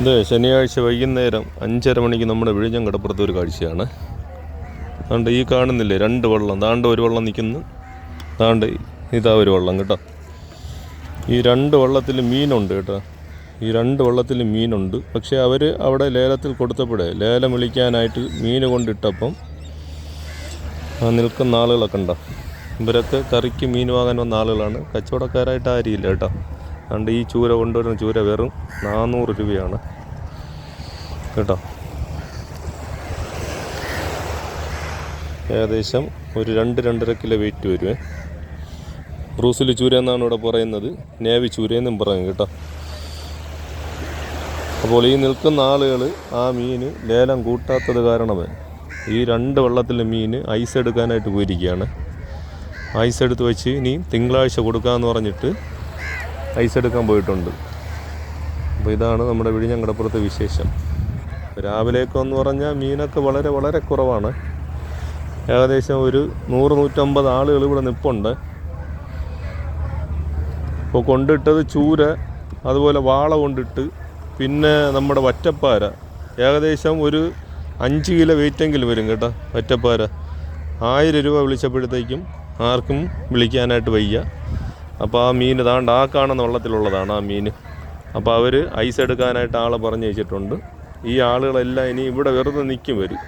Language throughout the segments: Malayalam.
ഇത് ശനിയാഴ്ച വൈകുന്നേരം അഞ്ചര മണിക്ക് നമ്മുടെ വിഴിഞ്ഞം കടപ്പുറത്ത് ഒരു കാഴ്ചയാണ്. അതുകൊണ്ട് ഈ കാണുന്നില്ലേ? രണ്ട് വള്ളം. താണ്ട് ഒരു വള്ളം നിൽക്കുന്നു താണ്ട് ഇതാ ഒരു വള്ളം കേട്ടോ. ഈ രണ്ട് വള്ളത്തിൽ മീനുണ്ട് കേട്ടോ. ഈ രണ്ട് വള്ളത്തിൽ മീനുണ്ട്. പക്ഷേ അവർ അവിടെ ലേലത്തിൽ കൊടുത്തപ്പോഴേ ലേലം വിളിക്കാനായിട്ട് മീൻ കൊണ്ടിട്ടപ്പം നിൽക്കുന്ന ആളുകളൊക്കെ ഉണ്ടോ? ഇവരൊക്കെ കറിക്ക് മീൻ വാങ്ങാൻ വന്ന ആളുകളാണ്. കച്ചവടക്കാരായിട്ട് ആരിയില്ല കേട്ടോ. അതുകൊണ്ട് ഈ ചൂര കൊണ്ടുവരുന്ന ചൂര വെറും നാനൂറ് രൂപയാണ്. കേട്ടോ? ഏകദേശം ഒരു രണ്ട് രണ്ടര കിലോ വെയിറ്റ് വരുവേ. ബ്രൂസിലി ചൂര എന്നാണ് ഇവിടെ പറയുന്നത്. നേവി ചൂര എന്നും പറയും കേട്ടോ. അപ്പോൾ ഈ നിൽക്കുന്ന ആളുകൾ ആ മീൻ ലേലം കൂട്ടാത്തത് കാരണമേ ഈ രണ്ട് വെള്ളത്തിലെ മീൻ ഐസ് എടുക്കാനായിട്ട് പോയിരിക്കുകയാണ്. ഐസ് എടുത്ത് വെച്ച് ഇനി തിങ്കളാഴ്ച കൊടുക്കാമെന്ന് പറഞ്ഞിട്ട് ഐസ് എടുക്കാൻ പോയിട്ടുണ്ട്. അപ്പോൾ ഇതാണ് നമ്മുടെ വിഴിഞ്ഞങ്കടപ്പുറത്തെ വിശേഷം. രാവിലെയൊക്കെ എന്ന് പറഞ്ഞാൽ മീനൊക്കെ വളരെ വളരെ കുറവാണ്. ഏകദേശം ഒരു നൂറ് നൂറ്റമ്പത് ആളുകൾ ഇവിടെ നിൽപ്പുണ്ട് ഇപ്പോൾ കൊണ്ടിട്ടത് ചൂര അതുപോലെ വാള കൊണ്ടിട്ട് പിന്നെ നമ്മുടെ വറ്റപ്പാര. ഏകദേശം ഒരു അഞ്ച് കിലോ വെയിറ്റെങ്കിലും വരും കേട്ടോ വറ്റപ്പാര. ആയിരം രൂപ വിളിച്ചപ്പോഴത്തേക്കും ആർക്കും വിളിക്കാനായിട്ട് വയ്യ. അപ്പോൾ ആ മീൻ ഇതാണ്ട് ആ കാണുന്ന വെള്ളത്തിലുള്ളതാണ് ആ മീൻ. അപ്പോൾ അവർ ഐസ് എടുക്കാനായിട്ട് ആളെ പറഞ്ഞു വെച്ചിട്ടുണ്ട്. ഈ ആളുകളെല്ലാം ഇനി ഇവിടെ വെറുതെ നിൽക്കും വരും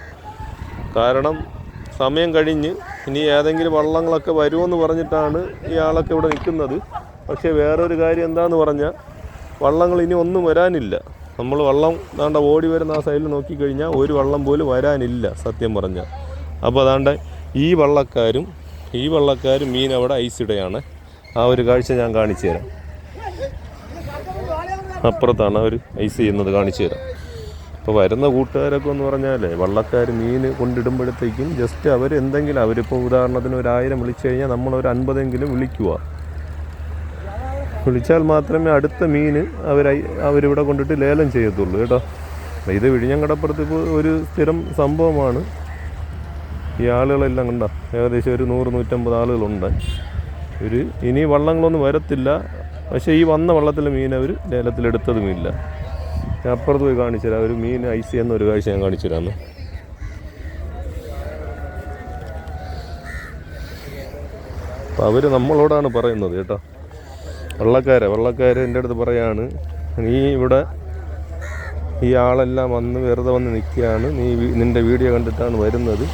കാരണം സമയം കഴിഞ്ഞ് ഇനി ഏതെങ്കിലും വള്ളങ്ങളൊക്കെ വരുമെന്ന് പറഞ്ഞിട്ടാണ് ഈ ആളൊക്കെ ഇവിടെ നിൽക്കുന്നത് പക്ഷേ വേറൊരു കാര്യം എന്താന്ന് പറഞ്ഞാൽ വള്ളങ്ങൾ ഇനി ഒന്നും വരാനില്ല. നമ്മൾ വള്ളം ദാണ്ട ഓടി വരുന്ന ആ സൈഡിൽ നോക്കിക്കഴിഞ്ഞാൽ ഒരു വള്ളം പോലും വരാനില്ല സത്യം പറഞ്ഞാൽ അപ്പോൾ അതാണ്ട് ഈ വള്ളക്കാരും ഈ വള്ളക്കാരും മീൻ അവിടെ ഐസിടയാണ് ആ ഒരു കാഴ്ച ഞാൻ കാണിച്ചു തരാം. അപ്പുറത്താണ് അവർ ഐസ് ചെയ്യുന്നത് കാണിച്ചു തരാം. അപ്പോൾ വരുന്ന കൂട്ടുകാരൊക്കെ എന്ന് പറഞ്ഞാലേ വള്ളക്കാർ മീൻ കൊണ്ടിടുമ്പോഴത്തേക്കും ജസ്റ്റ് അവർ എന്തെങ്കിലും അവരിപ്പോൾ ഉദാഹരണത്തിന് ഒരു ആയിരം വിളിച്ചു കഴിഞ്ഞാൽ നമ്മൾ ഒരു അൻപതെങ്കിലും വിളിക്കുക വിളിച്ചാൽ മാത്രമേ അടുത്ത മീൻ അവർ അവരിവിടെ കൊണ്ടിട്ട് ലേലം ചെയ്യത്തുള്ളൂ കേട്ടോ. ഇത് വിഴിഞ്ഞങ്കടപ്പുറത്ത് ഇപ്പോൾ ഒരു സ്ഥിരം സംഭവമാണ്. ഈ ആളുകളെല്ലാം കണ്ട ഏകദേശം ഒരു നൂറ് നൂറ്റമ്പത് ആളുകളുണ്ട്. ഒരു ഇനി വള്ളങ്ങളൊന്നും വരത്തില്ല. പക്ഷേ ഈ വന്ന വള്ളത്തിലെ മീൻ അവർ ലേലത്തിലെടുത്തതുമില്ല ഞാൻ അപ്പുറത്ത് പോയി കാണിച്ചു തരാം ഒരു മീൻ ഐസ് ചെയ്യുന്ന ഒരു കാഴ്ച ഞാൻ കാണിച്ചു തരാമെന്ന് അവർ നമ്മളോടാണ് പറയുന്നത് കേട്ടോ. വള്ളക്കാരെ വള്ളക്കാർ എന്റെ അടുത്ത് പറയാണ് നീ ഇവിടെ ഈ ആളെല്ലാം വന്ന് വെറുതെ വന്ന് നിൽക്കുകയാണ്. നീ നിന്റെ വീഡിയോ കണ്ടിട്ടാണ് വരുന്നത്.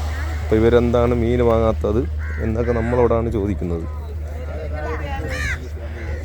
അപ്പോൾ ഇവരെന്താണ് മീൻ വാങ്ങാത്തത്? എന്നൊക്കെ നമ്മളോടാണ് ചോദിക്കുന്നത്.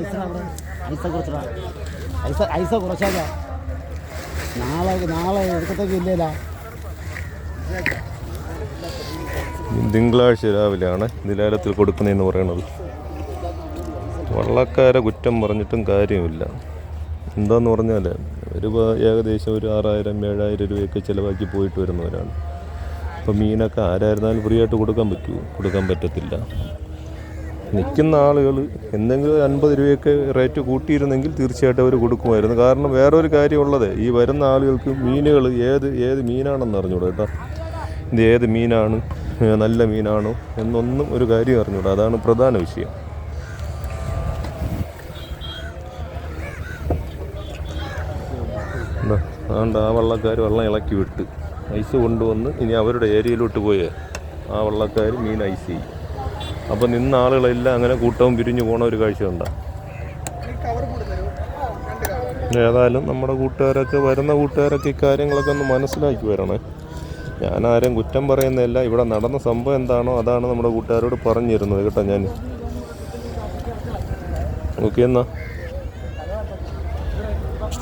ഐസ കുറച്ചടാ കുറച്ചാ നാളെ നാളെ എടുക്കത്തേക്ക് ഇല്ലേലാ തിങ്കളാഴ്ച രാവിലെയാണ് നിലാലത്തിൽ കൊടുക്കുന്നതെന്ന് പറയുന്നത് വള്ളക്കാരെ കുറ്റം പറഞ്ഞിട്ടും കാര്യമില്ല. എന്താന്ന് പറഞ്ഞാൽ ഒരു ഏകദേശം ഒരു ആറായിരം ഏഴായിരം രൂപയൊക്കെ ചിലവാക്കി പോയിട്ട് വരുന്നവരാണ്. അപ്പോൾ മീനൊക്കെ ആരായിരുന്നാലും ഫ്രീ ആയിട്ട് കൊടുക്കാൻ പറ്റുമോ കൊടുക്കാൻ പറ്റത്തില്ല. നിൽക്കുന്ന ആളുകൾ എന്തെങ്കിലും അൻപത് രൂപയൊക്കെ റേറ്റ് കൂട്ടിയിരുന്നെങ്കിൽ തീർച്ചയായിട്ടും അവർ കൊടുക്കുമായിരുന്നു. കാരണം വേറൊരു കാര്യമുള്ളത് ഈ വരുന്ന ആളുകൾക്ക് മീനുകൾ ഏത് ഏത് മീനാണെന്ന് അറിഞ്ഞൂടാ കേട്ടോ. ഇത് ഏത് മീനാണ്? നല്ല മീനാണോ? എന്നൊന്നും ഒരു കാര്യം അറിഞ്ഞൂടാ. അതാണ് പ്രധാന വിഷയം. അതുകൊണ്ട് ആ വള്ളക്കാർ വെള്ളം ഇളക്കി വിട്ട്. ഐസ് കൊണ്ടുവന്ന് ഇനി അവരുടെ ഏരിയയിലോട്ട് പോയേ. ആ വള്ളക്കാർ മീൻ ഐസ് ചെയ്യും. അപ്പോൾ നിന്ന ആളുകളെല്ലാം അങ്ങനെ കൂട്ടവും പിരിഞ്ഞു പോണ ഒരു കാഴ്ച ഉണ്ടാകും ഏതായാലും നമ്മുടെ കൂട്ടുകാരൊക്കെ വരുന്ന കൂട്ടുകാരൊക്കെ ഇക്കാര്യങ്ങളൊക്കെ ഒന്ന് മനസ്സിലാക്കി വരണേ. ഞാൻ ആരും കുറ്റം പറയുന്നില്ല ഇവിടെ നടന്ന സംഭവം എന്താണോ അതാണ് നമ്മുടെ കൂട്ടുകാരോട് പറഞ്ഞിരുന്നത് കേട്ടോ ഞാൻ. ഓക്കെ എന്നാ.